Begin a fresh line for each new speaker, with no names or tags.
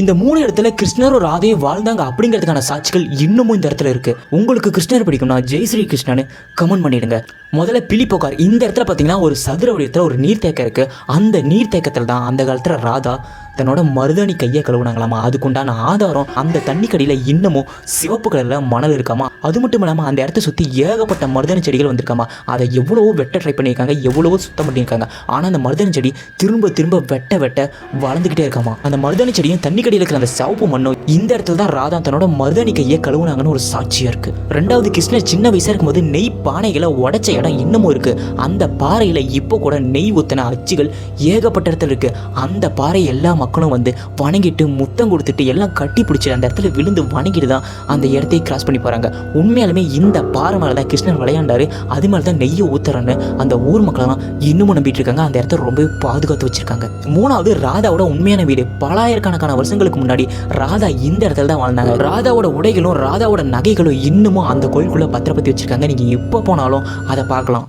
இந்த மூணு இடத்துல கிருஷ்ணரும் ராதையும் வாழ்ந்தாங்க அப்படிங்கிறதுக்கான சாட்சிகள் இன்னமும் இந்த இடத்துல இருக்கு. உங்களுக்கு கிருஷ்ணர் பிடிக்கும்னா ஜெய் ஸ்ரீ கிருஷ்ணனு கமெண்ட் பண்ணிடுங்க. முதல்ல பிலிப்போக்கார். இந்த இடத்துல பார்த்தீங்கன்னா ஒரு சதுர வடிவத்தில் ஒரு நீர்த்தேக்கம் இருக்கு. அந்த நீர்த்தேக்கத்தில் தான் அந்த காலத்தில் ராதா தன்னோட மருதாணி கையை கழுவுனாங்களாமா? அதுக்குண்டான ஆதாரம் அந்த தண்ணி கடியில் இன்னமும் சிவப்பு கலரில் மணல் இருக்காமா? அது மட்டும் இல்லாமல் அந்த இடத்த சுற்றி ஏகப்பட்ட மருதாணி செடிகள் வந்திருக்காமா? அதை எவ்வளவோ வெட்ட ட்ரை பண்ணியிருக்காங்க எவ்வளவோ சுத்தம் பண்ணியிருக்காங்க. ஆனால் அந்த மருதாணி செடி திரும்ப திரும்ப வெட்ட வெட்ட வளர்ந்துக்கிட்டே இருக்காமா? அந்த மருதாணி செடியும் தண்ணி கடியில் இருக்கிற அந்த சிவப்பு மண்ணும் இந்த இடத்துல தான் ராதா தன்னோட மருதாணி கையை கழுவுனாங்கன்னு ஒரு சாட்சியாக இருக்குது ரெண்டாவது கிருஷ்ணர் சின்ன வயசாக இருக்கும்போது நெய் பானைகளை உடைச்ச இடம் இன்னமும் இருக்குது அந்த பாறையில் இப்போ கூட நெய் ஊத்தின அச்சுகள் ஏகப்பட்ட இடத்துல இருக்குது அந்த பாறை எல்லாம் மக்களும் வந்து வணங்கிட்டு முத்தம் கொடுத்துட்டு எல்லாம் கட்டி பிடிச்சி அந்த இடத்துல விழுந்து வணங்கிட்டு தான் அந்த இடத்தையே கிராஸ் பண்ணி போகிறாங்க உண்மையாலுமே இந்த பாறை மேலே தான் கிருஷ்ணன் விளையாண்டாரு. அது மேலே தான் நெய்யை ஊத்துறன்னு அந்த ஊர் மக்களெல்லாம் இன்னமும் நம்பிட்டு இருக்காங்க. அந்த இடத்த ரொம்பவே பாதுகாத்து வச்சிருக்காங்க. மூணாவது ராதாவோட உண்மையான வீடு. பலாயிரக்கணக்கான வருஷங்களுக்கு முன்னாடி ராதா இந்த இடத்துல தான் வாழ்ந்தாங்க. ராதாவோட உடைகளும் ராதாவோட நகைகளும் இன்னமும் அந்த கோயிலுக்குள்ளே பத்திரப்படுத்தி வச்சிருக்காங்க. நீங்கள் எப்போ போனாலும் அதை பார்க்கலாம்.